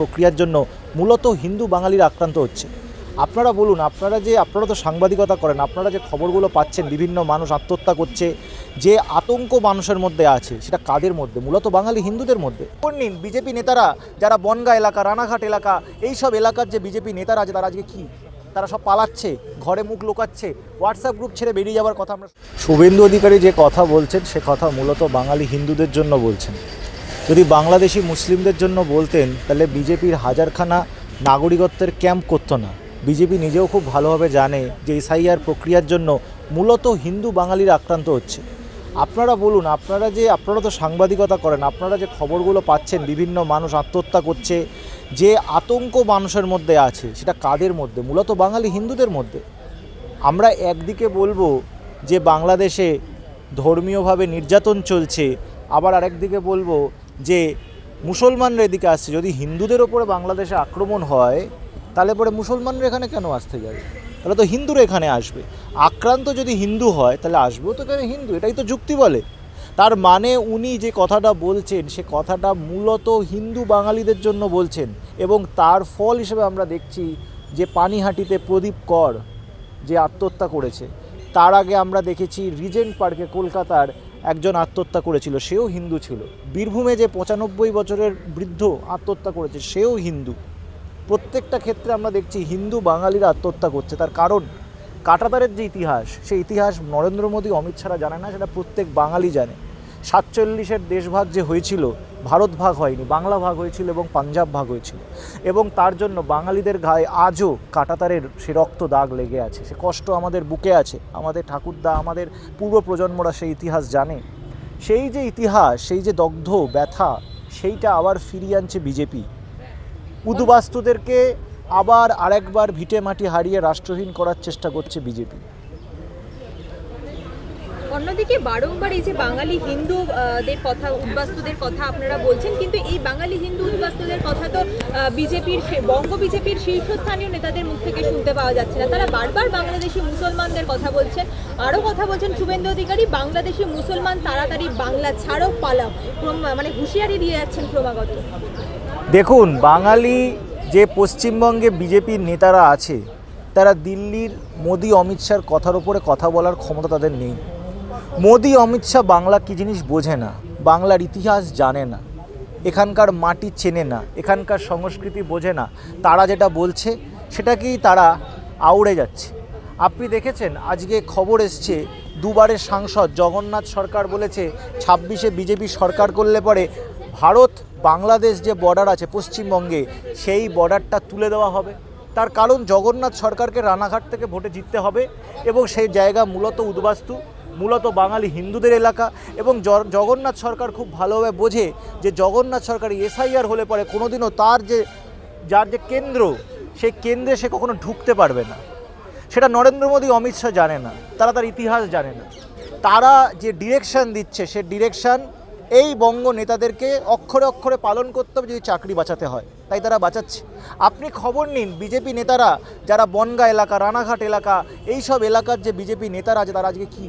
প্রক্রিয়ার জন্য মূলত হিন্দু বাঙালিরা আক্রান্ত হচ্ছে। আপনারা বলুন, আপনারা যে, আপনারা তো সাংবাদিকতা করেন, আপনারা যে খবরগুলো পাচ্ছেন, বিভিন্ন মানুষ আত্মহত্যা করছে, যে আতঙ্ক মানুষের মধ্যে আছে, সেটা কাদের মধ্যে? মূলত বাঙালি হিন্দুদের মধ্যে। নিন, বিজেপি নেতারা যারা বনগা এলাকা, রানাঘাট এলাকা এই সব এলাকার যে বিজেপি নেতারা আছে, তারা আজকে কী? তারা সব পালাচ্ছে, ঘরে মুখ লুকাচ্ছে, হোয়াটসঅ্যাপ গ্রুপ ছেড়ে বেরিয়ে যাওয়ার কথা আমরা শুভেন্দু অধিকারী যে কথা বলছেন, সে কথা মূলত বাঙালি হিন্দুদের জন্য বলছেন। যদি বাংলাদেশি মুসলিমদের জন্য বলতেন, তাহলে বিজেপির হাজারখানা নাগরিকত্বের ক্যাম্প করতো না। বিজেপি নিজেও খুব ভালোভাবে জানে যে এসআইআর প্রক্রিয়ার জন্য মূলত হিন্দু বাঙালির আক্রান্ত হচ্ছে। আপনারা বলুন, আপনারা যে, আপনারা তো সাংবাদিকতা করেন, আপনারা যে খবরগুলো পাচ্ছেন, বিভিন্ন মানুষ আত্মহত্যা করছে, যে আতঙ্ক মানুষের মধ্যে আছে, সেটা কাদের মধ্যে? মূলত বাঙালি হিন্দুদের মধ্যে। আমরা একদিকে বলব যে বাংলাদেশে ধর্মীয়ভাবে নির্যাতন চলছে, আবার আরেকদিকে বলব যে মুসলমানরা এদিকে আসছে, যদি হিন্দুদের ওপরে বাংলাদেশে আক্রমণ হয়, তাহলে পরে মুসলমানরা এখানে কেন আসতে যাবে? তাহলে তো হিন্দুরা এখানে আসবে। আক্রান্ত যদি হিন্দু হয়, তাহলে আসবেও তো এখানে হিন্দু? এটাই তো যুক্তি বলে। তার মানে উনি যে কথাটা বলছেন, সে কথাটা মূলত হিন্দু বাঙালিদের জন্য বলছেন এবং তার ফল হিসেবে আমরা দেখছি যে পানিহাটিতে প্রদীপ কর যে আত্মহত্যা করেছে, তার আগে আমরা দেখেছি রিজেন্ট পার্কে কলকাতার একজন আত্মহত্যা করেছিল, সেও হিন্দু ছিল। বীরভূমে যে পঁচানব্বই বছরের বৃদ্ধ আত্মহত্যা করেছে, সেও হিন্দু। প্রত্যেকটা ক্ষেত্রে আমরা দেখছি হিন্দু বাঙালিরা আত্মহত্যা করছে। তার কারণ, কাটাতারের যে ইতিহাস, সেই ইতিহাস নরেন্দ্র মোদী অমিত ছাড়া জানে না, সেটা প্রত্যেক বাঙালি জানে। সাতচল্লিশের দেশভাগ যে হয়েছিল, ভারত ভাগ হয়নি, বাংলা ভাগ হয়েছিল এবং পাঞ্জাব ভাগ হয়েছিল। এবং তার জন্য বাঙালিদের গায়ে আজও কাটাতারের সে রক্ত দাগ লেগে আছে। সে কষ্ট আমাদের বুকে আছে, আমাদের ঠাকুরদা, আমাদের পূর্ব প্রজন্মরা সেই ইতিহাস জানে। সেই যে ইতিহাস, সেই যে দগ্ধ, ব্যথা, সেইটা আবার ফিরিয়ে আনছে বিজেপি। উদ্বাস্তুদেরকে আবার আরেকবার ভিটে মাটি হারিয়ে রাষ্ট্রহীন করার চেষ্টা করছে বিজেপি। অন্যদিকে বারংবার এই যে বাঙালি হিন্দু আহ, দের কথা উদ্বাস্তুদের কথা আপনারা বলছেন কিন্তু এই বাঙালি হিন্দু উদ্বাস্তুদের কথা তো বিজেপির বঙ্গ বিজেপির শীর্ষস্থানীয় নেতাদের মুখ থেকে শুনতে পাওয়া যাচ্ছে না। তারা বারবার বাংলাদেশি মুসলমানদের কথা বলছেন। আরও কথা বলছেন শুভেন্দু অধিকারী বাংলাদেশি মুসলমান তাড়াতাড়ি বাংলা ছাড়ো পালাও। মানে হুঁশিয়ারি দিয়ে যাচ্ছেন ক্রমাগত। দেখুন বাঙালি যে পশ্চিমবঙ্গে বিজেপির নেতারা আছে তারা দিল্লির মোদি অমিত শাহর কথার উপরে কথা বলার ক্ষমতা তাদের নেই। মোদি, অমিত শাহ বাংলা কী জিনিস বোঝে না? বাংলার ইতিহাস জানে না। এখানকার মাটি চেনে না। এখানকার সংস্কৃতি বোঝে না। তারা যেটা বলছে, সেটাকেই তারা আউড়ে যাচ্ছে। আপনি দেখেছেন? আজকে খবর এসছে দুবারের সাংসদ জগন্নাথ সরকার বলেছে, ছাব্বিশে বিজেপি সরকার করলে পরে ভারত, বাংলাদেশ যে বর্ডার আছে পশ্চিমবঙ্গে, সেই বর্ডারটা তুলে দেওয়া হবে। তার কারণ জগন্নাথ সরকারকে রানাঘাট থেকে ভোটে জিততে হবে এবং সেই জায়গা মূলত উদ্বাস্তু। মূলত বাঙালি হিন্দুদের এলাকা এবং জগন্নাথ সরকার খুব ভালোভাবে বোঝে যে জগন্নাথ সরকার এসআইআর হলে পরে কোনোদিনও তার যে, যার যে কেন্দ্র, সেই কেন্দ্রে সে কখনো ঢুকতে পারবে না। সেটা নরেন্দ্র মোদী, অমিত শাহ জানে না, তারা তার ইতিহাস জানে না। তারা যে ডিরেকশন দিচ্ছে, সে ডিরেকশন এই বঙ্গ নেতাদেরকে অক্ষরে অক্ষরে পালন করতে হবে যদি চাকরি বাঁচাতে হয়। তাই তারা বাঁচাচ্ছে। আপনি খবর নিন, বিজেপি নেতারা, যারা বনগা এলাকা, রানাঘাট এলাকা এই সব এলাকার যে বিজেপি নেতারা আছে, তারা আজকে কী?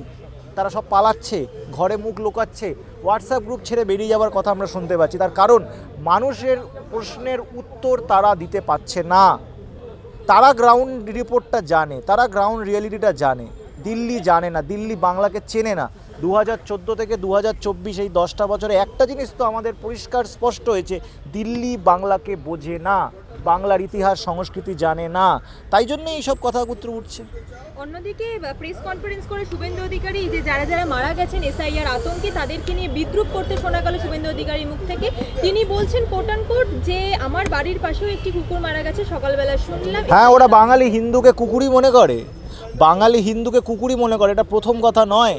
তারা সব পালাচ্ছে, ঘরে মুখ লুকাচ্ছে হোয়াটসঅ্যাপ গ্রুপ ছেড়ে বেরিয়ে যাওয়ার কথা আমরা শুনতে পাচ্ছি। তার কারণ, মানুষের প্রশ্নের উত্তর তারা দিতে পারছে না। তারা গ্রাউন্ড রিপোর্টটা জানে, তারা গ্রাউন্ড রিয়েলিটিটা জানে। দিল্লি জানে না, দিল্লি বাংলাকে চেনে না। দু হাজার চোদ্দ থেকে দু হাজার চব্বিশ এই দশটা বছরে একটা জিনিস তো আমাদের পরিষ্কার স্পষ্ট হয়েছে, দিল্লি বাংলাকে বোঝে না। বাংলার ইতিহাস সংস্কৃতি জানে না। তাই জন্যই এইসব কথাগুত্র উঠছে। অন্যদিকে প্রেস কনফারেন্স করে শুভেন্দু অধিকারী যে যারা যারা মারা গেছেন এসআইআর আতঙ্কে তাদেরকে নিয়ে বিদ্রুপ করতে শোনা গেল শুভেন্দু অধিকারীর মুখ থেকে। তিনি বলছেন কোটানকোট যে আমার বাড়ির পাশেও একটি কুকুর মারা গেছে সকালবেলা শুনলাম। হ্যাঁ ওরা বাঙালি হিন্দুকে কুকুরই মনে করে। বাঙালি হিন্দুকে কুকুরই মনে করে এটা প্রথম কথা নয়।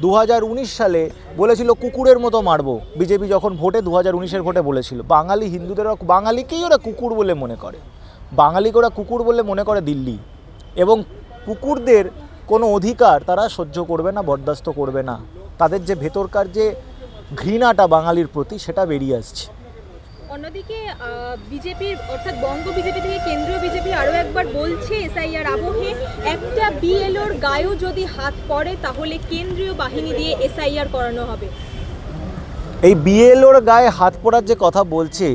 দু হাজার উনিশ সালে বলেছিল, কুকুরের মতো মারবো। বিজেপি যখন ভোটে দু হাজার উনিশের ভোটে বলেছিল, বাঙালি হিন্দুদের বাঙালিকেই ওরা কুকুর বলে মনে করে। বাঙালিকে ওরা কুকুর বলে মনে করে দিল্লি। এবং কুকুরদের কোনো অধিকার তারা সহ্য করবে না, বরদাস্ত করবে না। তাদের যে ভেতরকার যে ঘৃণাটা বাঙালির প্রতি, সেটা বেরিয়ে আসছে। অন্যদিকে বিজেপির, অর্থাৎ বঙ্গ বিজেপি থেকে কেন্দ্রীয় বিজেপি আরও একবার বলছে, এসআইআর আবহে একটা বিএলওর গায়েও যদি হাত পড়ে, তাহলে কেন্দ্রীয় বাহিনী দিয়ে এসআইআর করানো হবে। এই বিএলওর গায়ে হাত পড়ার যে কথা বলছে,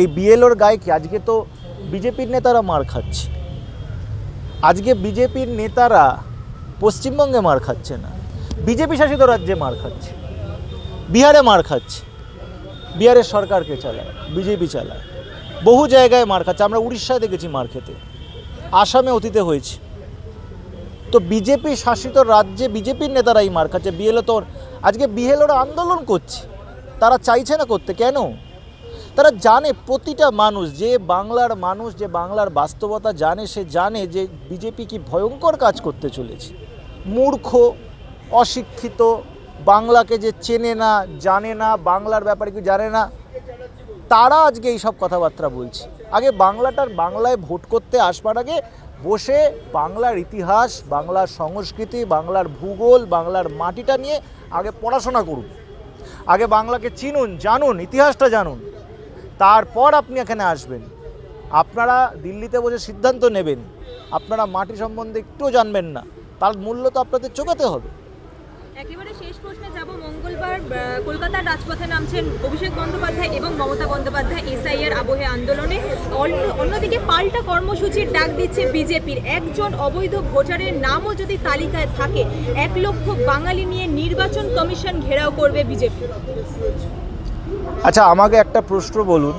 এই বিএলওর গায়ে কি? আজকে তো বিজেপির নেতারা মার খাচ্ছে। আজকে বিজেপির নেতারা পশ্চিমবঙ্গে মার খাচ্ছে না। বিজেপি শাসিত রাজ্যে মার খাচ্ছে। বিহারে মার খাচ্ছে। বিহারের সরকারকে চালায়? বিজেপি চালায়। বহু জায়গায় মার খাচ্ছে। আমরা উড়িষ্যায় দেখেছি মার খেতে। আসামে অতীতে হয়েছে। তো বিজেপি শাসিত রাজ্যে বিজেপির নেতারাই মার খাচ্ছে। বিএলও তো আজকে বিএলওরা আন্দোলন করছে। তারা চাইছে না করতে। কেন? তারা জানে প্রতিটা মানুষ, যে বাংলার মানুষ, যে বাংলার বাস্তবতা জানে, সে জানে যে বিজেপি কি ভয়ঙ্কর কাজ করতে চলেছে। মূর্খ, অশিক্ষিত বাংলাকে যে চেনে না, জানে না, বাংলার ব্যাপারে কি জানে না, তারা আজকে এইসব কথাবার্তা বলছে। আগে বাংলাটার বাংলায় ভোট করতে আসবার আগে বসে বাংলার ইতিহাস, বাংলার সংস্কৃতি, বাংলার ভূগোল, বাংলার মাটিটা নিয়ে আগে পড়াশোনা করুন। আগে বাংলাকে চিনুন, জানুন, ইতিহাসটা জানুন। তারপর আপনি এখানে আসবেন। আপনারা দিল্লিতে বসে সিদ্ধান্ত নেবেন। আপনারা মাটি সম্বন্ধে একটুও জানবেন না। তার মূল্য তো আপনাদের চোখাতে হবে। একেবারে শেষ প্রশ্নে যাব মঙ্গলবার কলকাতার রাজপথে নামছেন অভিষেক বন্দ্যোপাধ্যায় এবং মমতা বন্দ্যোপাধ্যায় এসআইআর আবহে আন্দোলনে। অন্য- অন্যদিকে পাল্টা কর্মসূচির ডাক দিচ্ছে বিজেপির। একজন অবৈধ ভোটারের নামও যদি তালিকায় থাকে, এক লক্ষ বাঙালি নিয়ে নির্বাচন কমিশন ঘেরাও করবে বিজেপি। আচ্ছা আমাকে একটা প্রশ্ন বলুন।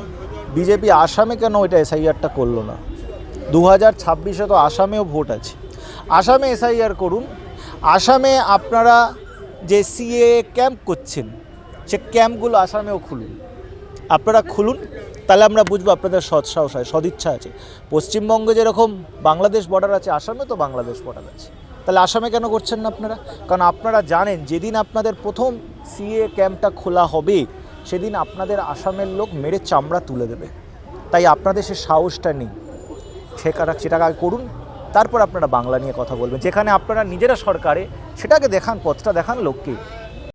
বিজেপি আসামে কেন ওইটা এসআইআরটা করল না? দু হাজার ছাব্বিশে তো আসামেও ভোট আছে। আসামে এসআইআর করুন। আসামে আপনারা যে সিএ ক্যাম্প করছেন, সে ক্যাম্পগুলো আসামেও খুলুন। আপনারা খুলুন, তাহলে আমরা বুঝব আপনাদের সৎ সাহস হয় সদিচ্ছা আছে। পশ্চিমবঙ্গে যেরকম বাংলাদেশ বর্ডার আছে, আসামে তো বাংলাদেশ বর্ডার আছে। তাহলে আসামে কেন করছেন না আপনারা? কারণ আপনারা জানেন, যেদিন আপনাদের প্রথম সিএ ক্যাম্পটা খোলা হবে, সেদিন আপনাদের আসামের লোক মেরে চামড়া তুলে দেবে। তাই আপনাদের সে সাহসটা নেই। সেটা সেটাকে আগে করুন তারপর আপনারা বাংলা নিয়ে কথা বলবেন। যেখানে আপনারা নিজেরা সরকারে সেটাকে দেখান, পথটা দেখান, লোককে